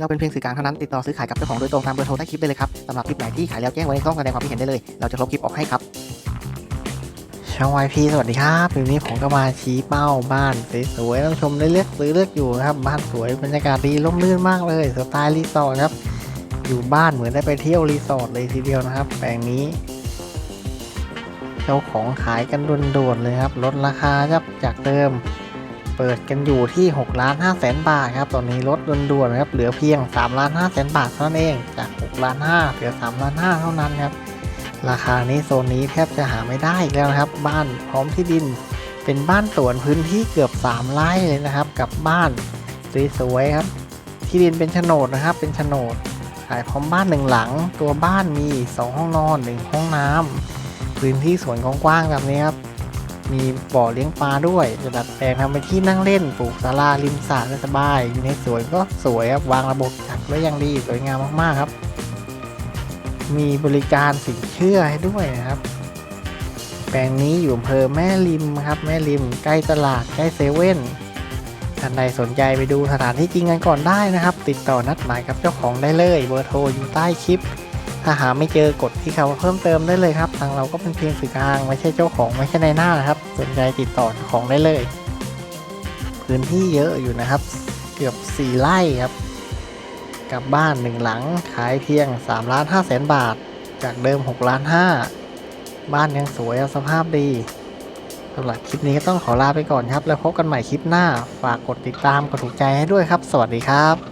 เราเป็นเพียงสื่อกลางเท่านั้นติดต่อซื้อขายกับเจ้าของโดยตรงตามเบอร์โทรใต้คลิปได้เลยครับสำหรับคลิปไหนที่ขายแล้วแจ้งไว้ในช่องแสดงความคิดเห็นได้เลย เราจะลบคลิปออกให้ครับ ช่องวายพีสวัสดีครับวันนี้ผมก็มาชี้เป้าบ้านสวยๆท่านผู้ชมได้เลือกซื้อเลือกอยู่นะครับบ้านสวยบรรยากาศดีร่มรื่นมากเลยสไตล์รีสอร์ทครับอยู่บ้านเหมือนได้ไปเที่ยวรีสอร์ทเลยทีเดียวนะครับแปลงนี้เจ้าของขายกันด่วนๆเลยครับลดราคาครับจากเดิม เปิดกันอยู่ที่6ล้าน5แสนบาทครับตอนนี้ลดด่วนๆครับเหลือเพียง3ล้าน5แสนบาทเท่านั้นเองจาก6ล้าน5เหลือ3ล้าน5เท่านั้นครับราคานี้โซนนี้แทบจะหาไม่ได้อีกแล้วนะครับ บ้านพร้อมที่ดิน เป็นบ้านสวนพื้นที่เกือบ 3 ไร่เลยนะครับ กับบ้านสวยๆครับ ที่ดินเป็นโฉนดนะครับ เป็นโฉนดขายพร้อมบ้านหนึ่งหลัง ตัวบ้านมี 2 ห้องนอน 1 ห้องน้ำพื้นที่สวนกว้างๆแบบนี้ครับ มีบ่อเลี้ยงปลาด้วยจะดัดแปลงทำเป็นที่นั่งเล่นปลูกศาลาริมสระได้สบาย อยู่ในสวนก็สวยครับ วางระบบจัดไว้อย่างดีสวยงามมากๆครับ มีบริการสินเชื่อให้ด้วยนะครับ แปลงนี้อยู่อำเภอแม่ริมครับ แม่ริมใกล้ตลาดใกล้เซเว่นท่านใดสนใจไปดูสถานที่จริงกันก่อนได้นะครับ ติดต่อนัดหมายกับเจ้าของได้เลยเบอร์โทรอยู่ใต้คลิป ถ้าหาไม่เจอกดที่คำว่าเพิ่มเติมได้เลยครับทางเราก็เป็นเพียงสื่อกลางไม่ใช่เจ้าของไม่ใช่ในหน้าครับสนใจติดต่อของได้เลย พื้นที่เยอะอยู่นะครับ เกือบ 4ไร่ครับ กับบ้านหนึ่งหลังขายเพียง3ล้าน5แสนบาท จากเดิม6ล้าน5บ้านยังสวยสภาพดีสำหรับคลิปนี้ก็ต้องขอลาไปก่อนครับ แล้วพบกันใหม่คลิปหน้า ฝากกดติดตามกดถูกใจให้ด้วยครับ สวัสดีครับ